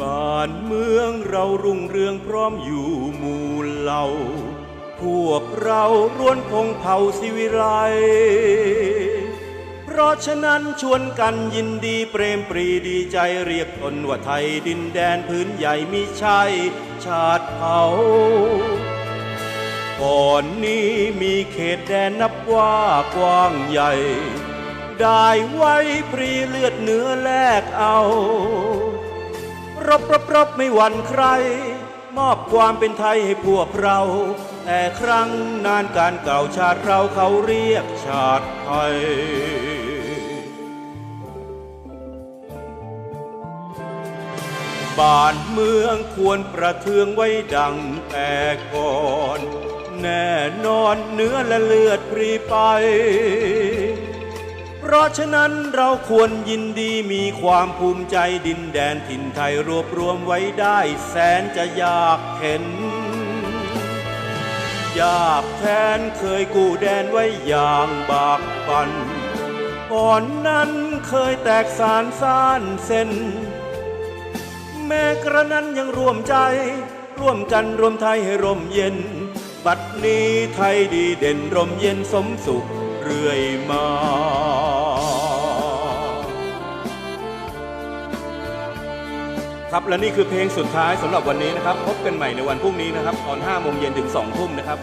บ้านเมืองเรารุ่งเรืองพร้อมอยู่หมู่เหล่า พวกเราร่วนพงเผ่าสิวิไรเพราะฉะนั้นชวนกันยินดีเปรมปรีดีใจเรียกตนว่าไทยดินแดนพื้นใหญ่มิใช่ชาติเผ่าก่อนนี้มีเขตแดนนับว่ากว้างใหญ่ ได้ไว้พรีเลือดเนื้อแลกเอา รบรบรบไม่หวั่นใคร มอบความเป็นไทยให้พวกเรา แต่ครั้งนานการเก่าชาติเราเขาเรียกชาติไทยบ้านเมืองควรประเทืองไว้ดังแต่ก่อน แน่นอนเนื้อและเลือดพรีไป เพราะฉะนั้นเราควรยินดีมีความภูมิใจดินแดนถิ่นไทยรวบรวมไว้ได้แสนจะยากเห็นยากแทนเคยกู้แดนไว้อย่างบากบันก่อนนั้นเคยแตกสารสานเส้น แม้กระนั้นยังร่วมใจ ร่วมกันรวมไทยให้ร่มเย็น บัดนี้ไทยดีเด่นร่มเย็นสมสุขเรื่อยมา ครับและนี่คือเพลงสุดท้ายสำหรับวันนี้นะครับ พบกันใหม่ในวันพรุ่งนี้นะครับ ตอน5โมงเย็นถึง2ทุ่มนะครับ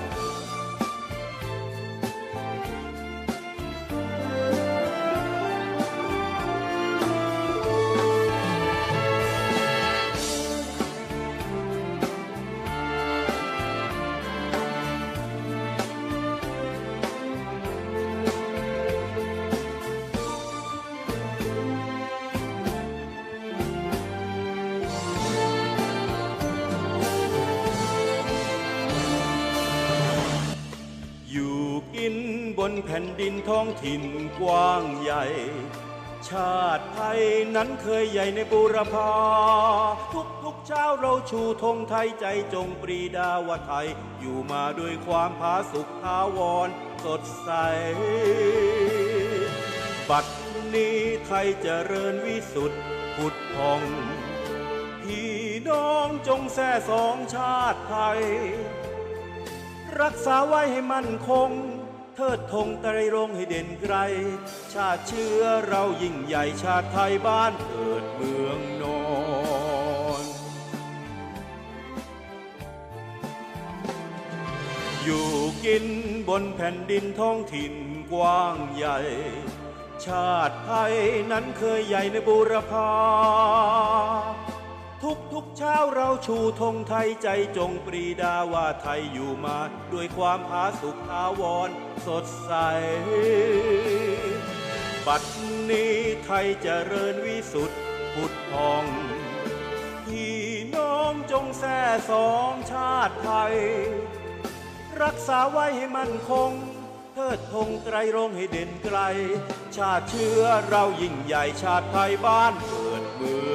บนแผ่นดินท้องถิ่นกว้างใหญ่ ชาติไทยนั้นเคยใหญ่ในบูรพาทุกทุกเช้าเราชูธงไทยใจจงปรีดาว่าไทย อยู่มาด้วยความผาสุกทาวรสดใส บัดนี้ไทยเจริญวิสุทธิ์ผุดพอง พี่น้องจงแส่สองชาติไทย รักษาไว้ให้มั่นคง เทิดธงไตรรงให้เด่นไกล ชาติเชื้อเรายิ่งใหญ่ชาติไทยบ้านเกิดเมืองนอนอยู่กินบนแผ่นดินท้องถิ่นกว้างใหญ่ ชาติไทยนั้นเคยใหญ่ในบูรพา ทุกทุกๆเช้าเราชูธงไทยใจจงปรีดาว่าไทยอยู่มา ด้วยความผาสุกอาวรสดใส บัดนี้ไทยจเจริญวิสุทธิ์ผุดพอง พี่น้องจงแส่สองชาติไทย รักษาไว้ให้มั่นคงเทิดธงไตรรงให้เด่นไกล ชาติเชื้อเรายิ่งใหญ่ชาติไทยบ้านเกิดเมือง